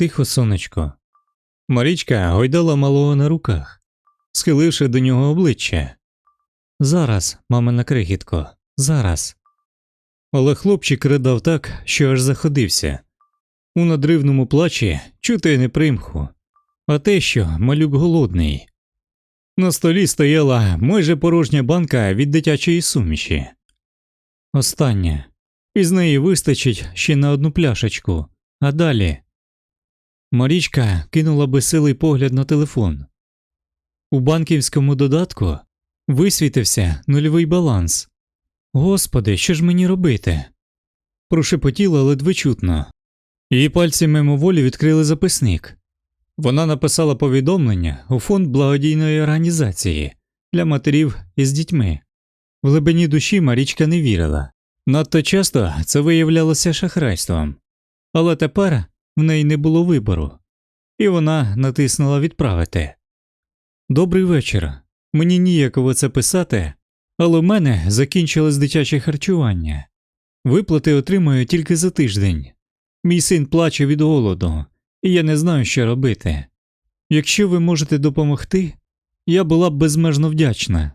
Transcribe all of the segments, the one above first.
Тихо, сонечко. Марічка гойдала малого на руках, схиливши до нього обличчя. Зараз, мамина крихітко, зараз. Але хлопчик ридав так, що аж заходився. У надривному плачі чути не примху, а те, що малюк голодний. На столі стояла майже порожня банка від дитячої суміші. Остання. Із неї вистачить ще на одну пляшечку, а далі. Марічка кинула безсилий погляд на телефон. У банківському додатку висвітився нульовий баланс. Господи, що ж мені робити? Прошепотіла ледве чутно. Її пальці мимоволі відкрили записник. Вона написала повідомлення у фонд благодійної організації для матерів із дітьми. В глибині душі Марічка не вірила. Надто часто це виявлялося шахрайством, але тепер в неї не було вибору, і вона натиснула відправити. Добрий вечір. Мені ніяково це писати, але в мене закінчилось дитяче харчування. Виплати отримую тільки за тиждень. Мій син плаче від голоду, і я не знаю, що робити. Якщо ви можете допомогти, я була б безмежно вдячна.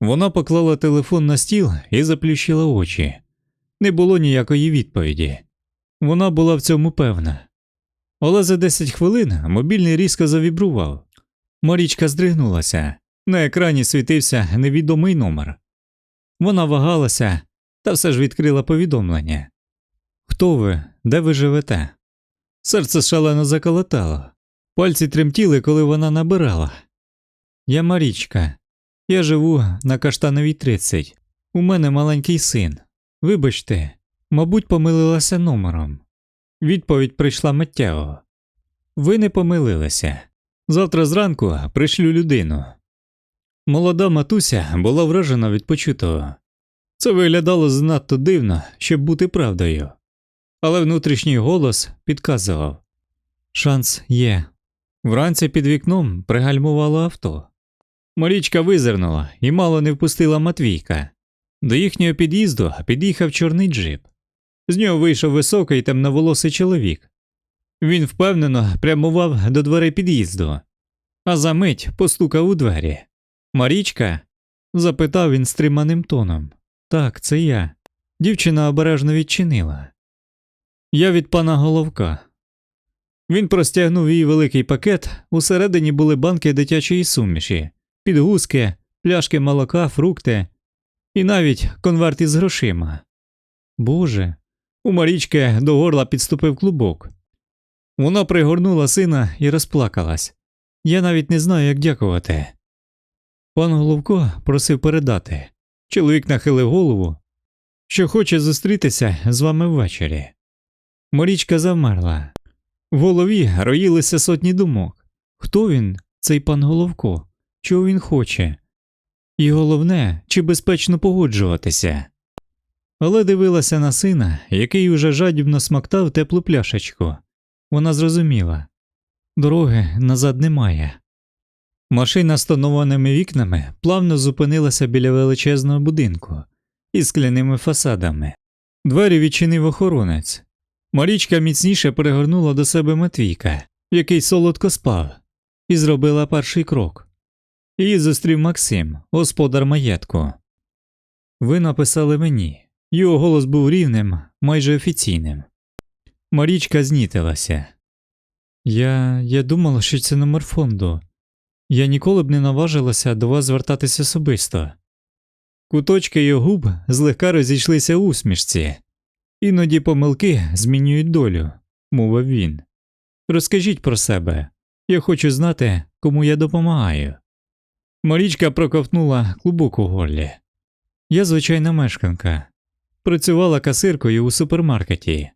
Вона поклала телефон на стіл і заплющила очі. Не було ніякої відповіді. Вона була в цьому певна. Але за 10 хвилин мобільний різко завібрував. Марічка здригнулася. На екрані світився невідомий номер. Вона вагалася та все ж відкрила повідомлення. Хто ви? Де ви живете? Серце шалено заколотало. Пальці тремтіли, коли вона набирала. Я Марічка. Я живу на Каштановій 30. У мене маленький син. Вибачте, мабуть, помилилася номером. Відповідь прийшла миттєво. Ви не помилилися. Завтра зранку пришлю людину. Молода матуся була вражена від почутого. Це виглядало занадто дивно, щоб бути правдою. Але внутрішній голос підказував Шанс є. Вранці під вікном пригальмувало авто. Марічка визирнула і мало не впустила Матвійка. До їхнього під'їзду під'їхав чорний джип. З нього вийшов високий темноволосий чоловік. Він впевнено прямував до дверей під'їзду, а за мить постукав у двері. Марічка? запитав він стриманим тоном. Так, це я. Дівчина обережно відчинила. Я від пана головка. Він простягнув їй великий пакет, усередині були банки дитячої суміші, підгузки, пляшки молока, фрукти і навіть конверт із грошима. Боже, у Марічки до горла підступив клубок. Вона пригорнула сина і розплакалась. Я навіть не знаю, як дякувати. Пан Головко просив передати. Чоловік нахилив голову, що хоче зустрітися з вами ввечері. Марічка завмерла. В голові роїлися сотні думок. Хто він, цей пан Головко? Чого він хоче? І головне, чи безпечно погоджуватися. Але дивилася на сина, який уже жадібно смактав теплу пляшечку. Вона зрозуміла дороги назад немає. Машина з тонованими вікнами плавно зупинилася біля величезного будинку із скляними фасадами. Двері відчинив охоронець. Марічка міцніше перегорнула до себе Матвійка, який солодко спав, і зробила перший крок. Її зустрів Максим, господар маєтку. Ви написали мені. Його голос був рівним, майже офіційним. Марічка знітилася. Я я думала, що це номер фонду. Я ніколи б не наважилася до вас звертатися особисто. Куточки його губ злегка розійшлися усмішці. Іноді помилки змінюють долю, мовив він. Розкажіть про себе. Я хочу знати, кому я допомагаю. Марічка проковтнула клубок у горлі. Я звичайна мешканка. Працювала касиркою у супермаркеті.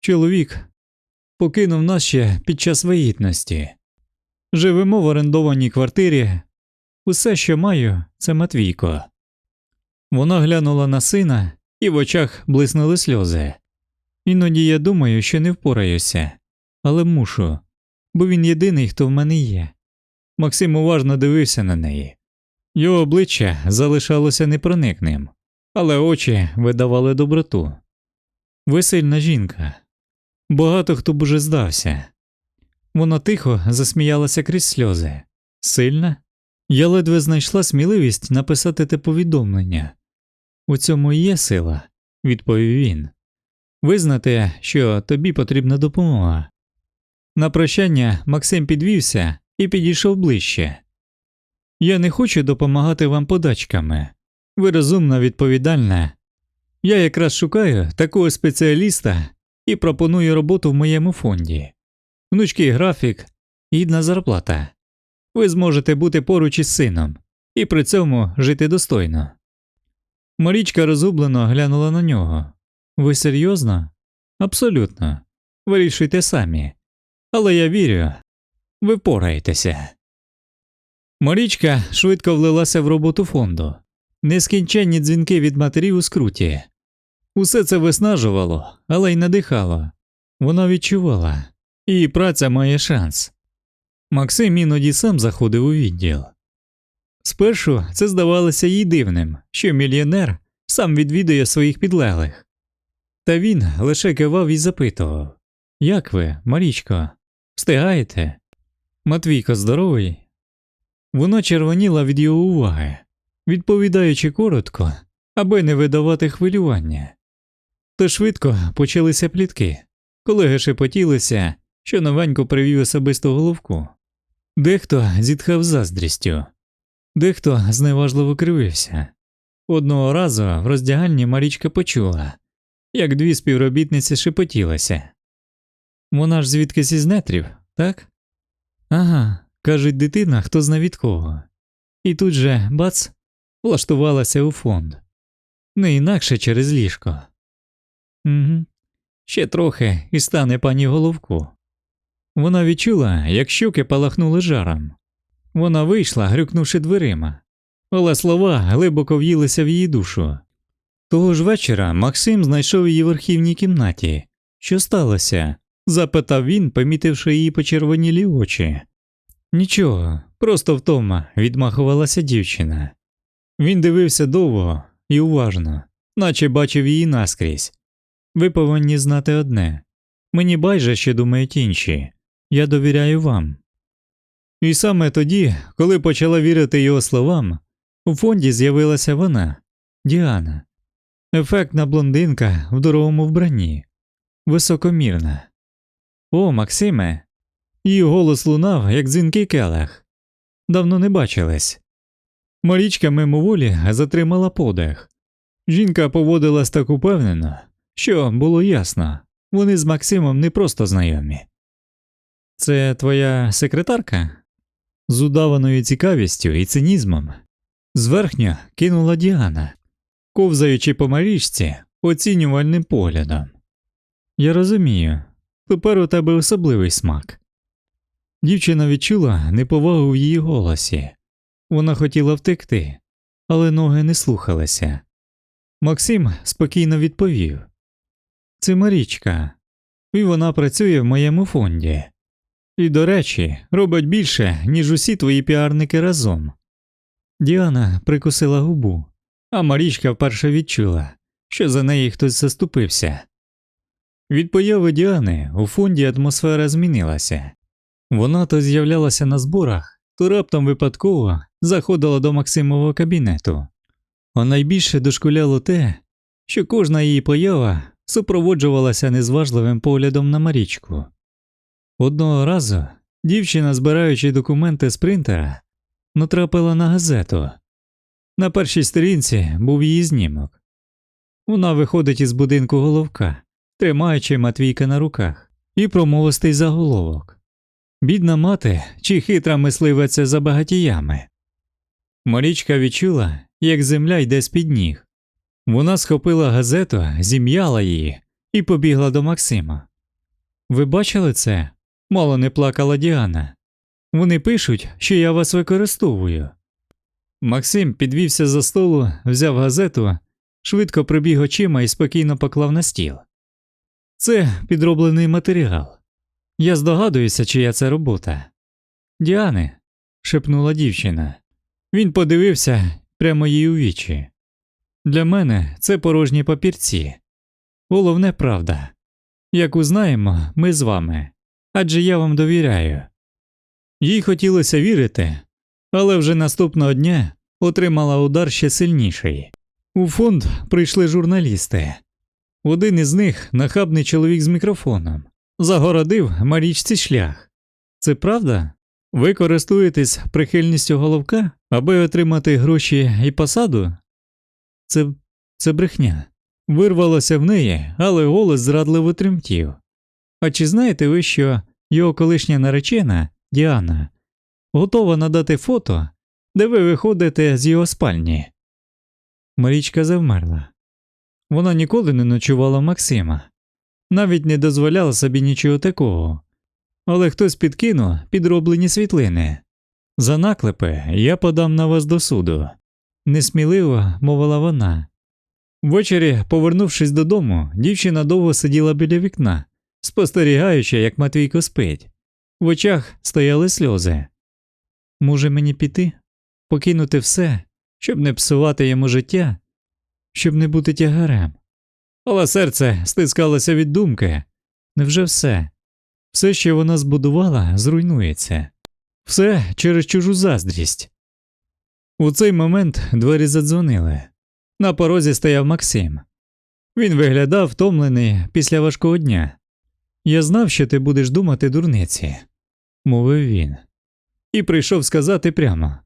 Чоловік покинув нас ще під час вагітності. Живемо в орендованій квартирі. Усе, що маю, це Матвійко. Вона глянула на сина, і в очах блиснули сльози. Іноді я думаю, що не впораюся, але мушу, бо він єдиний, хто в мене є. Максим уважно дивився на неї. Його обличчя залишалося непроникним, але очі видавали доброту. Ви сильна жінка. Багато хто б уже здався. Вона тихо засміялася крізь сльози. Сильна? Я ледве знайшла сміливість написати те повідомлення. У цьому і є сила, відповів він. Визнати, що тобі потрібна допомога. На прощання Максим підвівся і підійшов ближче. Я не хочу допомагати вам подачками. Ви розумна, відповідальна. Я якраз шукаю такого спеціаліста і пропоную роботу в моєму фонді. Внучкий графік, гідна зарплата. Ви зможете бути поруч із сином і при цьому жити достойно. Марічка розгублено глянула на нього. Ви серйозно? Абсолютно. Вирішуйте самі. Але я вірю, ви впораєтеся. Марічка швидко влилася в роботу фонду. Нескінченні дзвінки від матерів у скруті. Усе це виснажувало, але й надихало. Вона відчувала, її праця має шанс. Максим іноді сам заходив у відділ. Спершу це здавалося їй дивним, що мільйонер сам відвідує своїх підлеглих. Та він лише кивав і запитував Як ви, Марічко, встигаєте? Матвійко здоровий? Вона червоніла від його уваги, відповідаючи коротко, аби не видавати хвилювання. То швидко почалися плітки. Колеги шепотілися, що новенько привів особисту головку. Дехто зітхав заздрістю, дехто зневажливо кривився. Одного разу в роздягальні Марічка почула, як дві співробітниці шепотілися. Вона ж звідкись із нетрів, так? Ага, кажуть, дитина, хто зна від кого. І тут же, бац, влаштувалася у фонд. Не інакше через ліжко. Угу. Ще трохи і стане пані головку. Вона відчула, як щуки палахнули жаром. Вона вийшла, грюкнувши дверима, але слова глибоко в'їлися в її душу. Того ж вечора Максим знайшов її в архівній кімнаті. Що сталося? запитав він, помітивши її почервонілі очі. Нічого, просто втома, відмахувалася дівчина. Він дивився довго і уважно, наче бачив її наскрізь. Ви повинні знати одне мені байдуже, що думають інші, я довіряю вам. І саме тоді, коли почала вірити його словам, у фонді з'явилася вона, Діана, ефектна блондинка в дорогому вбранні, високомірна. О, Максиме. Її голос лунав, як дзвінкий келех. Давно не бачились. Марічка мимоволі затримала подих. Жінка поводилась так упевнено, що було ясно, вони з Максимом не просто знайомі. Це твоя секретарка? З удаваною цікавістю і цинізмом. Зверхньо кинула Діана, ковзаючи по марічці оцінювальним поглядом. Я розумію, тепер у тебе особливий смак. Дівчина відчула неповагу в її голосі. Вона хотіла втекти, але ноги не слухалися. Максим спокійно відповів Це Марічка, і вона працює в моєму фонді. І, до речі, робить більше, ніж усі твої піарники разом. Діана прикусила губу, а Марічка вперше відчула, що за неї хтось заступився. Від появи Діани у фонді атмосфера змінилася. Вона то з'являлася на зборах, то раптом випадково заходила до Максимового кабінету. А найбільше дошкуляло те, що кожна її поява супроводжувалася незважливим поглядом на Марічку. Одного разу дівчина, збираючи документи з принтера, натрапила на газету. На першій сторінці був її знімок. Вона виходить із будинку головка, тримаючи Матвійка на руках, і промовистий заголовок. Бідна мати чи хитра мисливиця за багатіями. Марічка відчула, як земля йде з під ніг. Вона схопила газету, зім'яла її і побігла до Максима. Ви бачили це? Мало не плакала Діана. Вони пишуть, що я вас використовую. Максим підвівся за столу, взяв газету, швидко прибіг очима і спокійно поклав на стіл. Це підроблений матеріал. Я здогадуюся, чия це робота. Діани, шепнула дівчина. Він подивився прямо їй у вічі. Для мене це порожні папірці. Головне правда. Як узнаємо, ми з вами, адже я вам довіряю. Їй хотілося вірити, але вже наступного дня отримала удар ще сильніший. У фонд прийшли журналісти. Один із них, нахабний чоловік з мікрофоном, загородив Марічці шлях. Це правда? Ви користуєтесь прихильністю головка, аби отримати гроші і посаду? Це, це брехня. Вирвалося в неї, але голос зрадливо тремтів. А чи знаєте ви, що його колишня наречена Діана готова надати фото, де ви виходите з його спальні? Марічка завмерла. Вона ніколи не ночувала Максима, навіть не дозволяла собі нічого такого. Але хтось підкинув підроблені світлини. За наклепи я подам на вас до суду, несміливо мовила вона. Ввечері, повернувшись додому, дівчина довго сиділа біля вікна, спостерігаючи, як Матвійко спить. В очах стояли сльози. Може мені піти, покинути все, щоб не псувати йому життя, щоб не бути тягарем. Але серце стискалося від думки невже все? Все, що вона збудувала, зруйнується, все через чужу заздрість. У цей момент двері задзвонили. На порозі стояв Максим. Він виглядав втомлений після важкого дня. Я знав, що ти будеш думати дурниці, мовив він, і прийшов сказати прямо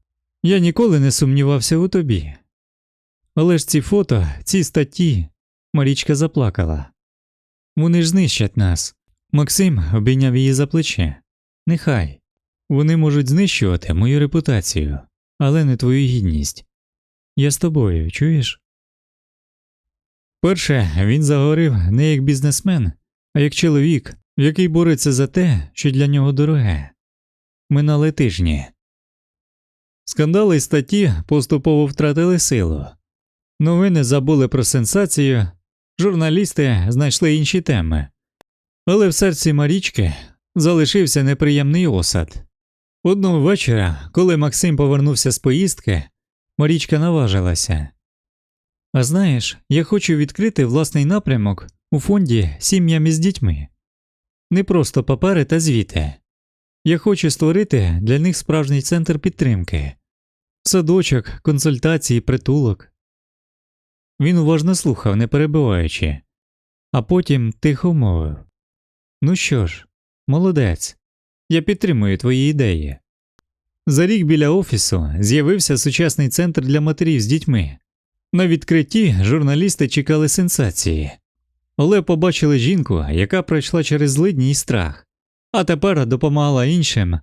я ніколи не сумнівався у тобі. Але ж ці фото, ці статті, Марічка заплакала. Вони ж знищать нас. Максим обійняв її за плече. Нехай. Вони можуть знищувати мою репутацію, але не твою гідність. Я з тобою, чуєш? Перше він заговорив не як бізнесмен, а як чоловік, який бореться за те, що для нього дороге. Минали тижні. Скандали й статті поступово втратили силу. Новини забули про сенсацію, журналісти знайшли інші теми. Але в серці Марічки залишився неприємний осад. Одного вечора, коли Максим повернувся з поїздки, Марічка наважилася. А знаєш, я хочу відкрити власний напрямок у фонді сім'ям із дітьми. Не просто папери та звіти. Я хочу створити для них справжній центр підтримки, садочок, консультації, притулок. Він уважно слухав, не перебиваючи, а потім тихо мовив Ну що ж, молодець, я підтримую твої ідеї. За рік біля офісу з'явився сучасний центр для матерів з дітьми. На відкритті журналісти чекали сенсації, але побачили жінку, яка пройшла через злидні і страх, а тепер допомагала іншим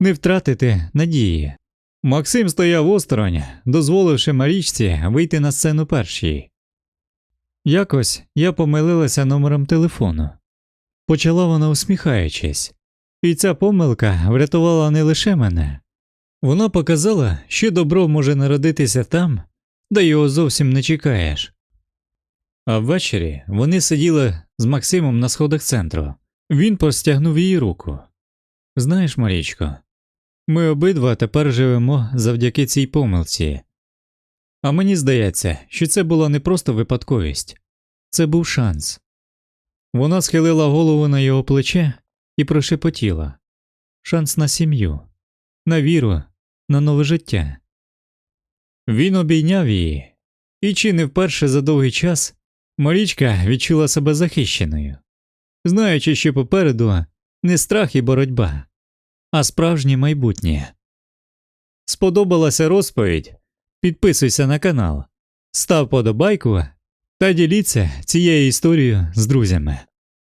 не втратити надії. Максим стояв осторонь, дозволивши Марічці вийти на сцену першій. Якось я помилилася номером телефону. Почала вона усміхаючись, і ця помилка врятувала не лише мене. Вона показала, що добро може народитися там, де його зовсім не чекаєш. А ввечері вони сиділи з Максимом на сходах центру. Він простягнув її руку. Знаєш, Марічко, ми обидва тепер живемо завдяки цій помилці. А мені здається, що це була не просто випадковість, це був шанс. Вона схилила голову на його плече і прошепотіла. Шанс на сім'ю, на віру, на нове життя. Він обійняв її, і чи не вперше за довгий час Марічка відчула себе захищеною, знаючи, що попереду не страх і боротьба, а справжнє майбутнє. Сподобалася розповідь? Підписуйся на канал, став подобайку та діліться цією історією з друзями.